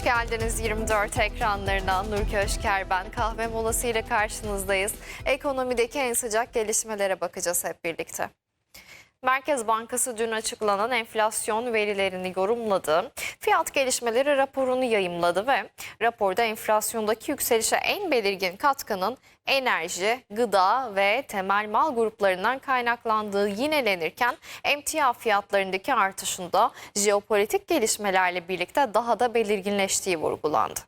Hoş geldiniz 24 ekranlarına. Nur Köşker ben. Kahve molası ile karşınızdayız. Ekonomideki en sıcak gelişmelere bakacağız hep birlikte. Merkez Bankası dün açıklanan enflasyon verilerini yorumladı. Fiyat gelişmeleri raporunu yayımladı ve raporda enflasyondaki yükselişe en belirgin katkının enerji, gıda ve temel mal gruplarından kaynaklandığı yinelenirken emtia fiyatlarındaki artışında jeopolitik gelişmelerle birlikte daha da belirginleştiği vurgulandı.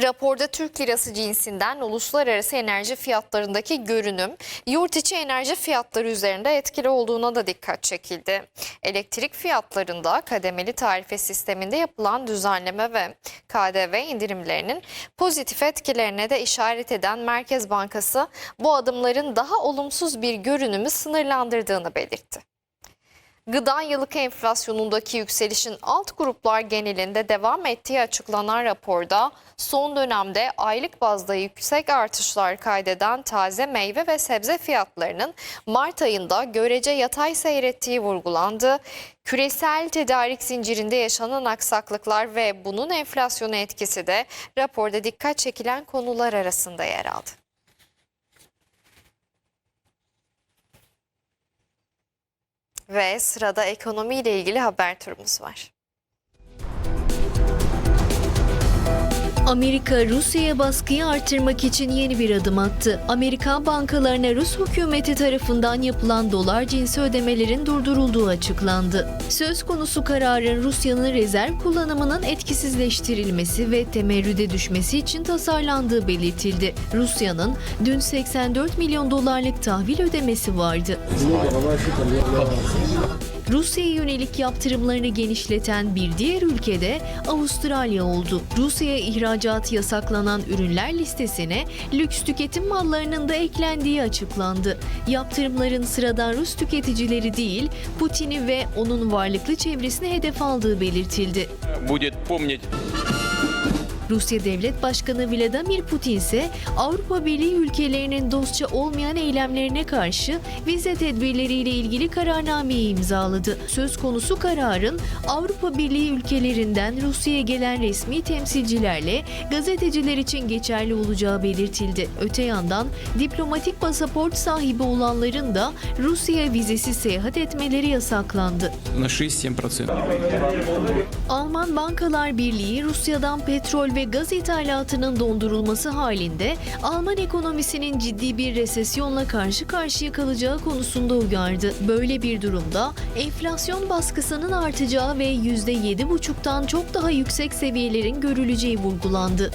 Raporda Türk lirası cinsinden uluslararası enerji fiyatlarındaki görünüm, yurt içi enerji fiyatları üzerinde etkili olduğuna da dikkat çekildi. Elektrik fiyatlarında kademeli tarife sisteminde yapılan düzenleme ve KDV indirimlerinin pozitif etkilerine de işaret eden Merkez Bankası bu adımların daha olumsuz bir görünümü sınırlandırdığını belirtti. Gıda yıllık enflasyonundaki yükselişin alt gruplar genelinde devam ettiği açıklanan raporda son dönemde aylık bazda yüksek artışlar kaydeden taze meyve ve sebze fiyatlarının Mart ayında görece yatay seyrettiği vurgulandı. Küresel tedarik zincirinde yaşanan aksaklıklar ve bunun enflasyona etkisi de raporda dikkat çekilen konular arasında yer aldı. Ve sırada ekonomiyle ilgili haber turumuz var. Amerika Rusya'ya baskıyı artırmak için yeni bir adım attı. Amerikan bankalarına Rus hükümeti tarafından yapılan dolar cinsi ödemelerin durdurulduğu açıklandı. Söz konusu kararın Rusya'nın rezerv kullanımının etkisizleştirilmesi ve temerrüde düşmesi için tasarlandığı belirtildi. Rusya'nın dün 84 milyon dolarlık tahvil ödemesi vardı. Rusya'ya yönelik yaptırımlarını genişleten bir diğer ülke de Avustralya oldu. Rusya'ya ihracatı yasaklanan ürünler listesine lüks tüketim mallarının da eklendiği açıklandı. Yaptırımların sıradan Rus tüketicileri değil, Putin'i ve onun varlıklı çevresini hedef aldığı belirtildi. будет помнить Rusya Devlet Başkanı Vladimir Putin ise Avrupa Birliği ülkelerinin dostça olmayan eylemlerine karşı vize tedbirleriyle ilgili kararnameyi imzaladı. Söz konusu kararın Avrupa Birliği ülkelerinden Rusya'ya gelen resmi temsilcilerle gazeteciler için geçerli olacağı belirtildi. Öte yandan diplomatik pasaport sahibi olanların da Rusya'ya vizesiz seyahat etmeleri yasaklandı. на 6-7%. Alman Bankalar Birliği Rusya'dan petrol ve gaz ithalatının dondurulması halinde Alman ekonomisinin ciddi bir resesyonla karşı karşıya kalacağı konusunda uyardı. Böyle bir durumda enflasyon baskısının artacağı ve %7,5'tan çok daha yüksek seviyelerin görüleceği vurgulandı.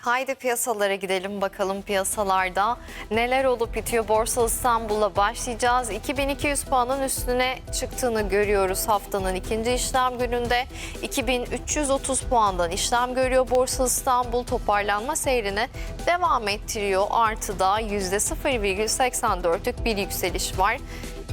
Haydi piyasalara gidelim bakalım piyasalarda neler olup bitiyor. Borsa İstanbul'a başlayacağız. 2200 puanın üstüne çıktığını görüyoruz haftanın ikinci işlem gününde. 2330 puandan işlem görüyor Borsa İstanbul toparlanma seyrini devam ettiriyor. Artıda %0,84'lük bir yükseliş var.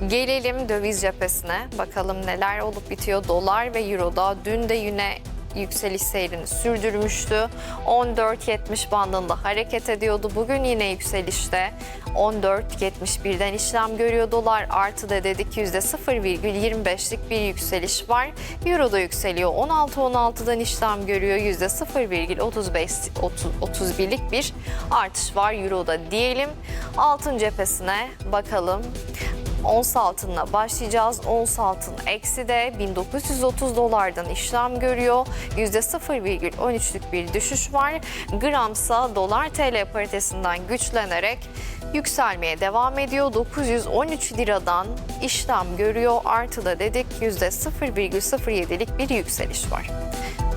Gelelim döviz cephesine. Bakalım neler olup bitiyor. Dolar ve Euro'da dün de yine yükseliş seyrini sürdürmüştü. 14.70 bandında hareket ediyordu. Bugün yine yükselişte 14.71'den işlem görüyor dolar. Artı da dedik %0,25'lik bir yükseliş var. Euro da yükseliyor. 16.16'dan işlem görüyor. %0,35-31'lik bir artış var Euro'da diyelim. Altın cephesine bakalım. Ons altınla başlayacağız. Ons altın eksi de 1930 dolardan işlem görüyor. %0,13'lük bir düşüş var. Gramsa dolar TL paritesinden güçlenerek yükselmeye devam ediyor. 913 liradan işlem görüyor. Artı da dedik %0,07'lik bir yükseliş var.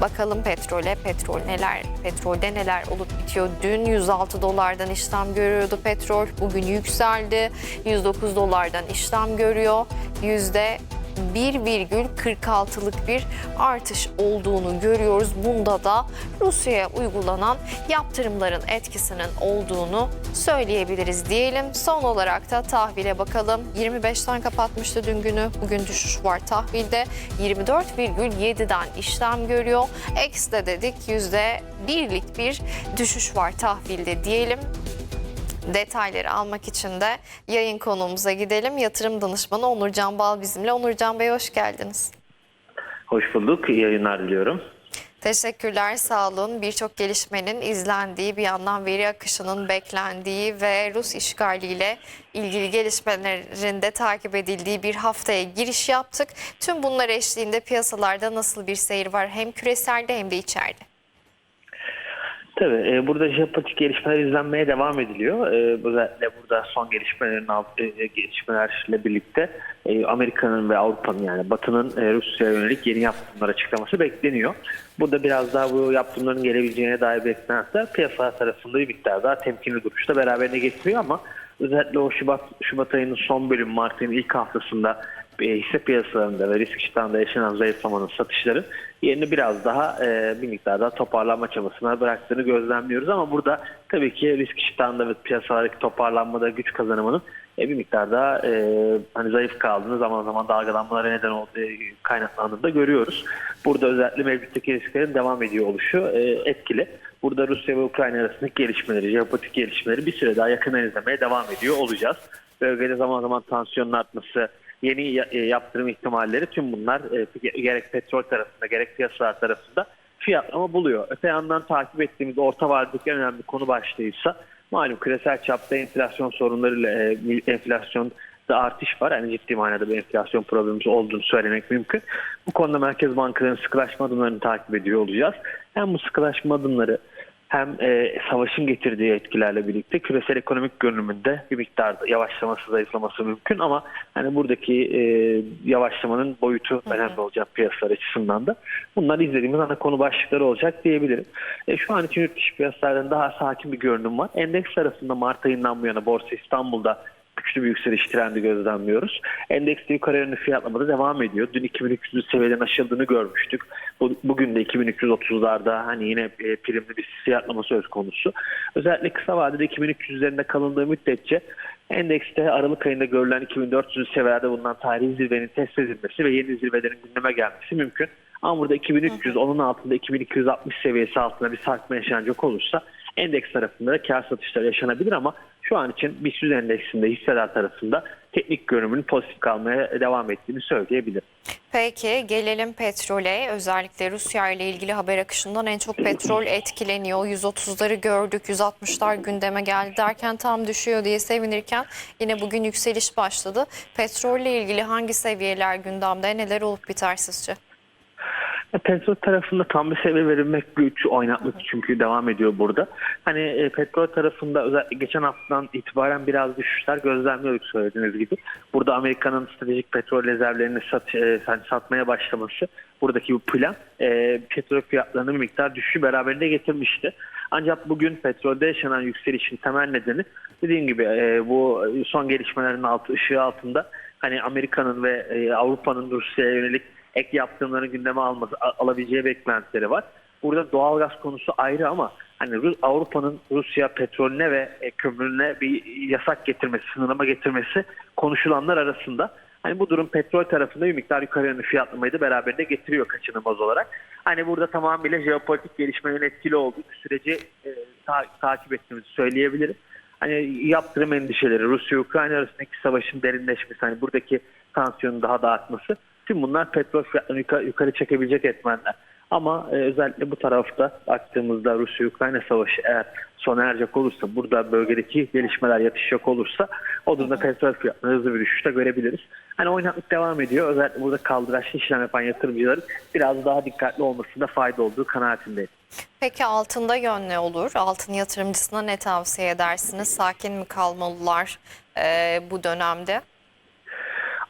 Bakalım petrole, petrol neler, petrolde neler olup bitiyor. Dün 106 dolardan işlem görüyordu petrol. Bugün yükseldi. 109 dolardan işlem görüyor. Yüzde 1,46'lık bir artış olduğunu görüyoruz. Bunda da Rusya'ya uygulanan yaptırımların etkisinin olduğunu söyleyebiliriz diyelim. Son olarak da tahvile bakalım. 25'ten kapatmıştı dün günü. Bugün düşüş var tahvilde. 24,7'den işlem görüyor. Eks'de dedik %1'lik bir düşüş var tahvilde diyelim. Detayları almak için de yayın konuğumuza gidelim. Yatırım danışmanı Onurcan Bal bizimle. Onurcan Bey hoş geldiniz. Hoş bulduk. İyi yayınlar diliyorum. Teşekkürler, sağ olun. Birçok gelişmenin izlendiği, bir yandan veri akışının beklendiği ve Rus işgaliyle ilgili gelişmelerin de takip edildiği bir haftaya giriş yaptık. Tüm bunlar eşliğinde piyasalarda nasıl bir seyir var hem küreselde hem de içeride? Tabii e, burada jeopolitik gelişmeler izlenmeye devam ediliyor. E, özellikle burada son gelişmelerin e, gelişmelerle birlikte e, Amerika'nın ve Avrupa'nın yani Batı'nın e, Rusya'ya yönelik yeni yaptırımlar açıklaması bekleniyor. Burada biraz daha bu yaptırımların gelebileceğine dair beklentiler piyasa tarafında bir miktar daha temkinli duruşta beraberine getiriyor ama özellikle o Şubat, Şubat ayının son bölümü Mart ayının ilk haftasında hisse piyasalarında ve risk iştahında yaşanan zayıflamanın satışları yerini biraz daha e, bir miktar daha toparlanma çabasına bıraktığını gözlemliyoruz ama burada tabii ki risk iştahında ve piyasalardaki toparlanmada güç kazanımının e, bir miktar daha e, hani zayıf kaldığını zaman zaman dalgalanmalara neden olduğu kaynaklandığını da görüyoruz. Burada özellikle mevcuttaki risklerin devam ediyor oluşu e, etkili. Burada Rusya ve Ukrayna arasındaki gelişmeleri, jeopolitik gelişmeleri bir süre daha yakından izlemeye devam ediyor olacağız. Bölgede zaman zaman tansiyonun artması, yeni e, yaptırım ihtimalleri tüm bunlar e, gerek petrol tarafında gerek piyasalar tarafında fiyatlama buluyor. Öte yandan takip ettiğimiz orta vadedeki en önemli konu başlığıysa malum küresel çapta enflasyon sorunlarıyla e, enflasyon da artış var. Yani ciddi manada bir enflasyon problemimiz olduğunu söylemek mümkün. Bu konuda Merkez Bankalarının sıkılaşma adımlarını takip ediyor olacağız. Hem bu sıkılaşma adımları hem e, savaşın getirdiği etkilerle birlikte küresel ekonomik görünümünde bir miktar yavaşlaması, zayıflaması mümkün ama hani buradaki e, yavaşlamanın boyutu önemli olacak piyasalar açısından da. Bunlar izlediğimiz ana konu başlıkları olacak diyebilirim. E, şu an için yurt dışı piyasalarında daha sakin bir görünüm var. Endeks tarafında Mart ayından bu yana Borsa İstanbul'da güçlü bir yükseliş trendi gözlemliyoruz. Endekste yukarı yönlü fiyatlamada devam ediyor. Dün 2300 seviyeden aşıldığını görmüştük. Bu- Bugün de 2330'larda hani yine e, primli bir fiyatlama söz konusu. Özellikle kısa vadede 2300 üzerinde kalındığı müddetçe endekste Aralık ayında görülen 2400 seviyelerde bulunan tarihi zirvenin test edilmesi ve yeni zirvelerin gündeme gelmesi mümkün. Ama burada 2300 onun altında 2260 seviyesi altında bir sarkma yaşanacak olursa endeks tarafında da kar satışları yaşanabilir ama şu an için BIST endeksinde hisseler tarafında teknik görünümün pozitif kalmaya devam ettiğini söyleyebilirim. Peki gelelim petrole. Özellikle Rusya ile ilgili haber akışından en çok petrol etkileniyor. 130'ları gördük, 160'lar gündeme geldi derken tam düşüyor diye sevinirken yine bugün yükseliş başladı. Petrolle ilgili hangi seviyeler gündemde, neler olup biter sizce? E, Petrol tarafında tam bir seviye verilmek güç, oynatmak çünkü devam ediyor burada. Hani e, petrol tarafında özellikle geçen haftadan itibaren biraz düşüşler gözlemliyorduk söylediğiniz gibi. Burada Amerika'nın stratejik petrol rezervlerini sat, e, hani satmaya başlaması, buradaki bu plan e, petrol fiyatlarının bir miktar düşüşü beraberinde getirmişti. Ancak bugün petrolde yaşanan yükselişin temel nedeni dediğim gibi e, bu son gelişmelerin altı, ışığı altında hani Amerika'nın ve e, Avrupa'nın Rusya'ya yönelik ek yaptırımların gündeme alması, alabileceği beklentileri var. Burada doğalgaz konusu ayrı ama hani Ru- Avrupa'nın Rusya petrolüne ve e, kömürüne bir yasak getirmesi, sınırlama getirmesi konuşulanlar arasında. Hani bu durum petrol tarafında bir miktar yukarı yönlü fiyatlamayı da beraberinde getiriyor kaçınılmaz olarak. Hani burada tamamıyla jeopolitik gelişmelerin etkili olduğu süreci e, ta- takip ettiğimizi söyleyebilirim. Hani yaptırım endişeleri, Rusya-Ukrayna arasındaki savaşın derinleşmesi, hani buradaki tansiyonun daha da artması Tüm bunlar petrol fiyatlarını yukarı, yukarı çekebilecek etmenler. Ama e, özellikle bu tarafta baktığımızda Rusya-Ukrayna savaşı eğer sona erecek olursa, burada bölgedeki gelişmeler yatışacak olursa o durumda petrol fiyatlarını hızlı bir düşüşte görebiliriz. Hani oynaklık devam ediyor. Özellikle burada kaldıraçlı işlem yapan yatırımcıların biraz daha dikkatli olmasında fayda olduğu kanaatindeyim. Peki altında yön ne olur? Altın yatırımcısına ne tavsiye edersiniz? Sakin mi kalmalılar e, bu dönemde?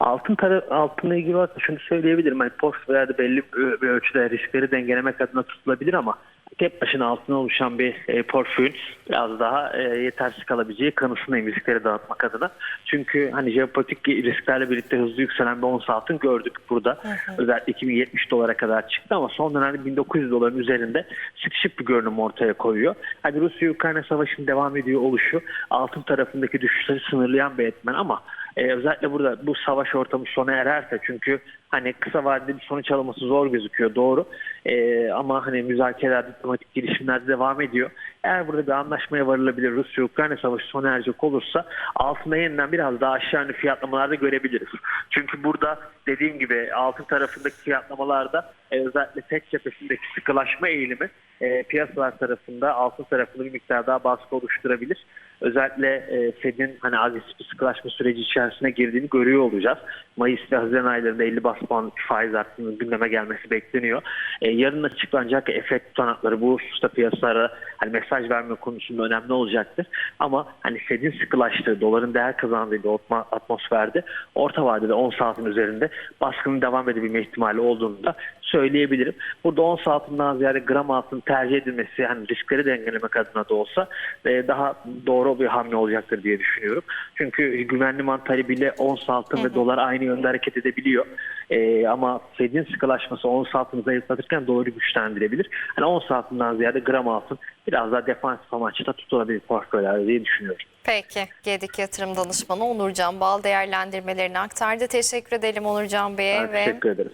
Altın tarı, altınla ilgili olarak da şunu söyleyebilirim. Hani portföylerde belli bir ölçüde riskleri dengelemek adına tutulabilir ama tek başına altına oluşan bir e, portföyün biraz daha e, yetersiz kalabileceği kanısındayım riskleri dağıtmak adına. Çünkü hani jeopolitik risklerle birlikte hızlı yükselen bir ons altın gördük burada. Özellikle 2070 dolara kadar çıktı ama son dönemde 1900 doların üzerinde sıkışık bir görünüm ortaya koyuyor. Hani Rusya-Ukrayna savaşının devam ediyor oluşu altın tarafındaki düşüşleri sınırlayan bir etmen ama ee, özellikle burada bu savaş ortamı sona ererse çünkü hani kısa vadede bir sonuç alınması zor gözüküyor doğru Ee, ama hani müzakereler diplomatik girişimler devam ediyor. Eğer burada bir anlaşmaya varılabilir Rusya-Ukrayna savaşı sona erecek olursa altında yeniden biraz daha aşağı yönlü fiyatlamalarda görebiliriz. Çünkü burada dediğim gibi altın tarafındaki fiyatlamalarda e, özellikle tek cephesindeki sıkılaşma eğilimi e, piyasalar tarafında altın tarafında bir miktar daha baskı oluşturabilir. Özellikle e, Fed'in hani agresif bir sıkılaşma süreci içerisine girdiğini görüyor olacağız. Mayıs ve Haziran aylarında 50 bas puan faiz artışının gündeme gelmesi bekleniyor. E, yarın açıklanacak efekt tutanakları bu hususta piyasalara hani mesaj verme konusunda önemli olacaktır. Ama hani Fed'in sıkılaştığı, doların değer kazandığı bir atmosferde orta vadede 10 saatin üzerinde baskının devam edebilme ihtimali olduğunu da söyleyebilirim. Burada 10 saatinden ziyade gram altın tercih edilmesi hani riskleri dengelemek adına da olsa e, daha doğru bir hamle olacaktır diye düşünüyorum. Çünkü güvenli liman talebiyle 10 altın ve dolar aynı yönde hareket edebiliyor. E, ama Fed'in sıkılaşması 10 altını zayıflatırken doları güçlendirebilir. Hani 10 saatinden ziyade gram altın biraz daha defansif amaçlı tutulabilir portföylerde diye düşünüyorum. Peki. Gedik Yatırım Danışmanı Onurcan Bal değerlendirmelerini aktardı. Teşekkür edelim Onurcan Bey'e Ben ve teşekkür ederim.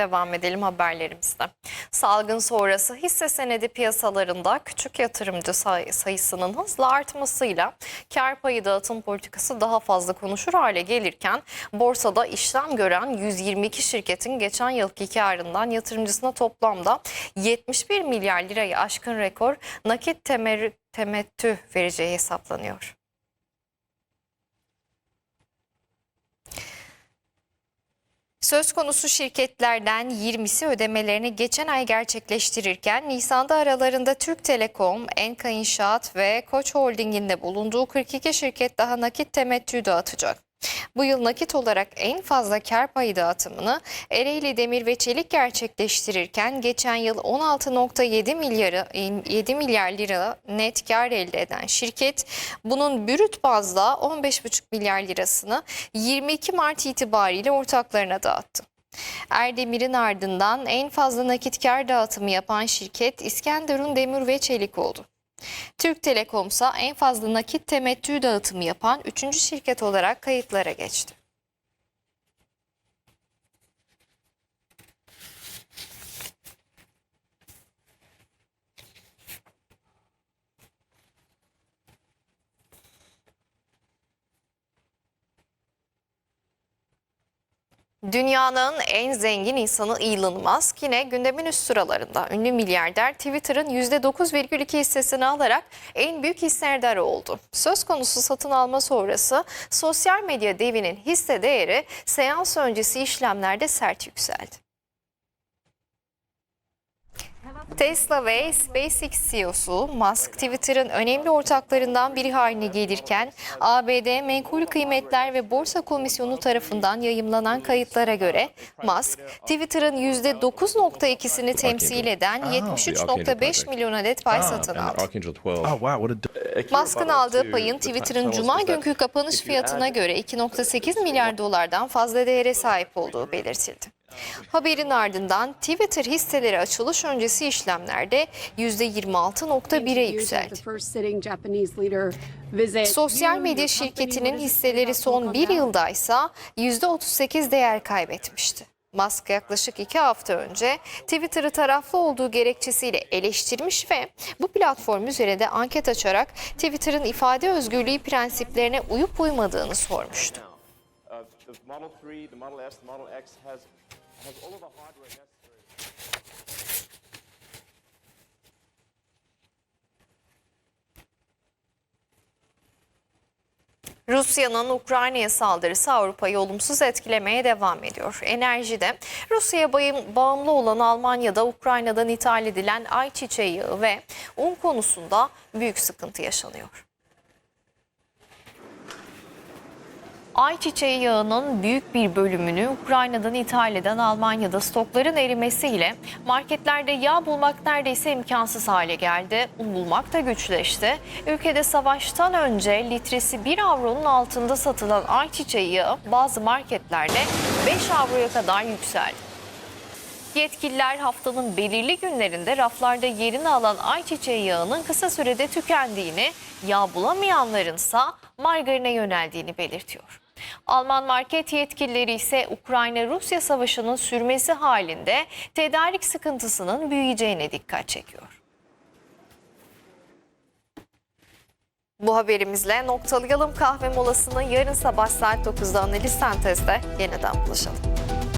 Devam edelim haberlerimizde. Salgın sonrası hisse senedi piyasalarında küçük yatırımcı say- sayısının hızla artmasıyla kar payı dağıtım politikası daha fazla konuşur hale gelirken borsada işlem gören 122 şirketin geçen yılki karından yatırımcısına toplamda 71 milyar lirayı aşkın rekor nakit temer- temettü vereceği hesaplanıyor. Söz konusu şirketlerden 20'si ödemelerini geçen ay gerçekleştirirken Nisan'da aralarında Türk Telekom, Enka İnşaat ve Koç Holding'in de bulunduğu 42 şirket daha nakit temettü dağıtacak. Bu yıl nakit olarak en fazla kar payı dağıtımını Ereğli Demir ve Çelik gerçekleştirirken geçen yıl 16.7 milyarı 7 milyar lira net kar elde eden şirket bunun brüt bazda 15,5 milyar lirasını 22 Mart itibariyle ortaklarına dağıttı. Erdemir'in ardından en fazla nakit kar dağıtımı yapan şirket İskenderun Demir ve Çelik oldu. Türk Telekom ise en fazla nakit temettü dağıtımı yapan 3. şirket olarak kayıtlara geçti. Dünyanın en zengin insanı Elon Musk yine gündemin üst sıralarında. Ünlü milyarder Twitter'ın %9,2 hissesini alarak en büyük hissedarı oldu. Söz konusu satın alma sonrası sosyal medya devinin hisse değeri seans öncesi işlemlerde sert yükseldi. Tesla ve SpaceX CEO'su Musk Twitter'ın önemli ortaklarından biri haline gelirken ABD Menkul Kıymetler ve Borsa Komisyonu tarafından yayımlanan kayıtlara göre Musk Twitter'ın %9.2'sini temsil eden 73.5 milyon adet pay satın aldı. Archangel 12. Oh Musk'ın aldığı payın Twitter'ın cuma günkü kapanış fiyatına göre 2.8 milyar dolardan fazla değere sahip olduğu belirtildi. Haberin ardından Twitter hisseleri açılış öncesi işlemlerde %26.1'e yükseldi. Sosyal medya şirketinin hisseleri son bir yılda ise %38 değer kaybetmişti. Musk yaklaşık iki hafta önce Twitter'ı taraflı olduğu gerekçesiyle eleştirmiş ve bu platform üzerinde anket açarak Twitter'ın ifade özgürlüğü prensiplerine uyup uymadığını sormuştu. The Model 3, the Model S, the Model X has all of the hardware necessary. Rusya'nın Ukrayna'ya saldırısı Avrupa'yı olumsuz etkilemeye devam ediyor. Enerjide Rusya'ya bağımlı olan Almanya'da Ukrayna'dan ithal edilen ayçiçeği yağı ve un konusunda büyük sıkıntı yaşanıyor. Ayçiçeği yağının büyük bir bölümünü Ukrayna'dan ithal eden Almanya'da stokların erimesiyle marketlerde yağ bulmak neredeyse imkansız hale geldi. Un bulmak da güçleşti. Ülkede savaştan önce litresi 1 avronun altında satılan ayçiçeği yağı bazı marketlerde 5 avroya kadar yükseldi. Yetkililer haftanın belirli günlerinde raflarda yerini alan ayçiçeği yağının kısa sürede tükendiğini, yağ bulamayanlarınsa margarine yöneldiğini belirtiyor. Alman market yetkilileri ise Ukrayna-Rusya savaşının sürmesi halinde tedarik sıkıntısının büyüyeceğine dikkat çekiyor. Bu haberimizle noktalayalım kahve molasını. Yarın sabah saat 9'da analiz sentezde yeniden buluşalım.